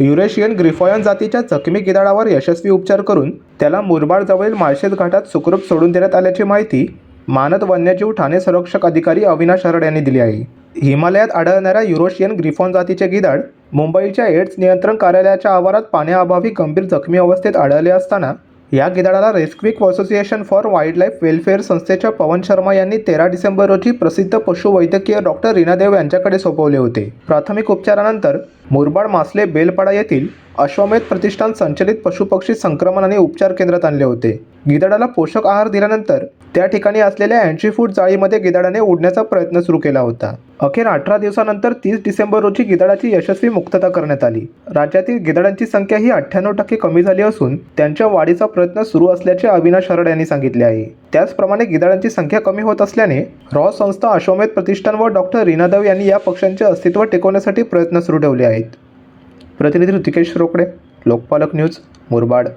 Eurasian ग्रिफॉयन जातीच्या जखमी गिधाडावर यशस्वी उपचार करून त्याला मुरबाडजवळील माळशेज घाटात सुखरूप सोडून देण्यात आल्याची माहिती मानद वन्यजीव ठाणे संरक्षक अधिकारी अविनाश हरड यांनी दिली आहे. हिमालयात आढळणाऱ्या युरोशियन ग्रिफॉन जातीचे गिधाड मुंबईच्या एड्स नियंत्रण कार्यालयाच्या आवारात पाण्याअभावी गंभीर जखमी अवस्थेत आढळले असताना या गिधाडाला Resqink association for wildlife welfare संस्थेच्या पवन शर्मा यांनी तेरा डिसेंबर रोजी प्रसिद्ध पशुवैद्यकीय डॉक्टर रीनादेव यांच्याकडे सोपवले होते. प्राथमिक उपचारानंतर मुरबाड मासले बेलपाडा येथील अश्वमेध प्रतिष्ठान संचलित पशुपक्षी संक्रमण आणि उपचार केंद्रात आणले होते. गिधाडाला पोषक आहार दिल्यानंतर त्या ठिकाणी असलेल्या ऐंशी फूट जाळीमध्ये गिधाडाने उडण्याचा प्रयत्न सुरू केला होता. अखेर अठरा दिवसानंतर तीस डिसेंबर रोजी गिधाडाची यशस्वी मुक्तता करण्यात आली. राज्यातील गिधाडांची संख्या ही अठ्ठ्याण्णव टक्के कमी झाली असून त्यांच्या वाढीचा प्रयत्न सुरू असल्याचे अविनाश हरड यांनी सांगितले आहे. त्याचप्रमाणे गिधाडांची संख्या कमी होत असल्याने रॉ संस्था अश्वमेध प्रतिष्ठान व डॉक्टर रीनादेव यांनी या पक्ष्यांचे अस्तित्व टिकवण्यासाठी प्रयत्न सुरू ठेवले आहेत. प्रतिनिधी ऋतिकेश रोकडे लोकपालक न्यूज मुरबाड.